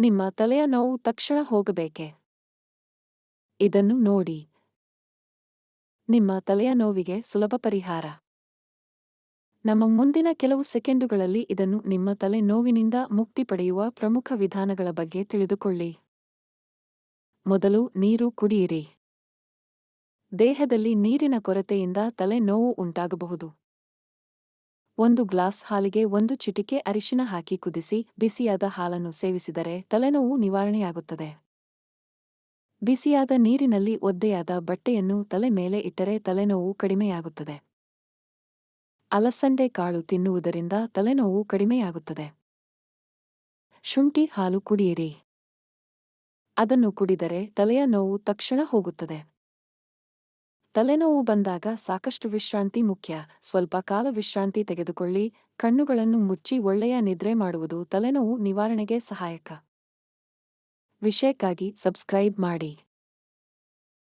ನಿಮ್ಮ ತಲೆಯ ನೋವು ತಕ್ಷಣ ಹೋಗಬೇಕೆ? ಇದನ್ನು ನೋಡಿ. ನಿಮ್ಮ ತಲೆಯ ನೋವಿಗೆ ಸುಲಭ ಪರಿಹಾರ. ನಮ್ಮ ಮುಂದಿನ ಕೆಲವು ಸೆಕೆಂಡುಗಳಲ್ಲಿ ಇದನ್ನು ನಿಮ್ಮ ತಲೆ ನೋವಿನಿಂದ ಮುಕ್ತಿ ಪಡೆಯುವ ಪ್ರಮುಖ ವಿಧಾನಗಳ ಬಗ್ಗೆ ತಿಳಿದುಕೊಳ್ಳಿ. ಮೊದಲು ನೀರು ಕುಡಿಯಿರಿ. ದೇಹದಲ್ಲಿ ನೀರಿನ ಕೊರತೆಯಿಂದ ತಲೆ ನೋವು ಉಂಟಾಗಬಹುದು. ಒಂದು ಗ್ಲಾಸ್ ಹಾಲಿಗೆ ಒಂದು ಚಿಟಿಕೆ ಅರಿಶಿನ ಹಾಕಿ ಕುದಿಸಿ, ಬಿಸಿಯಾದ ಹಾಲನ್ನು ಸೇವಿಸಿದರೆ ತಲೆನೋವು ನಿವಾರಣೆಯಾಗುತ್ತದೆ. ಬಿಸಿಯಾದ ನೀರಿನಲ್ಲಿ ಒದ್ದೆಯಾದ ಬಟ್ಟೆಯನ್ನು ತಲೆ ಮೇಲೆ ಇಟ್ಟರೆ ತಲೆನೋವು ಕಡಿಮೆಯಾಗುತ್ತದೆ. ಅಲಸಂಡೆ ಕಾಳು ತಿನ್ನುವುದರಿಂದ ತಲೆನೋವು ಕಡಿಮೆಯಾಗುತ್ತದೆ. ಶುಂಠಿ ಹಾಲು ಕುಡಿಯಿರಿ. ಅದನ್ನು ಕುಡಿದರೆ ತಲೆಯ ನೋವು ತಕ್ಷಣ ಹೋಗುತ್ತದೆ. ತಲೆನೋವು ಬಂದಾಗ ಸಾಕಷ್ಟು ವಿಶ್ರಾಂತಿ ಮುಖ್ಯ. ಸ್ವಲ್ಪ ಕಾಲ ವಿಶ್ರಾಂತಿ ತೆಗೆದುಕೊಳ್ಳಿ. ಕಣ್ಣುಗಳನ್ನು ಮುಚ್ಚಿ ಒಳ್ಳೆಯ ನಿದ್ರೆ ಮಾಡುವುದು ತಲೆನೋವು ನಿವಾರಣೆಗೆ ಸಹಾಯಕ. ವಿಷಯಕ್ಕಾಗಿ ಸಬ್ಸ್ಕ್ರೈಬ್ ಮಾಡಿ.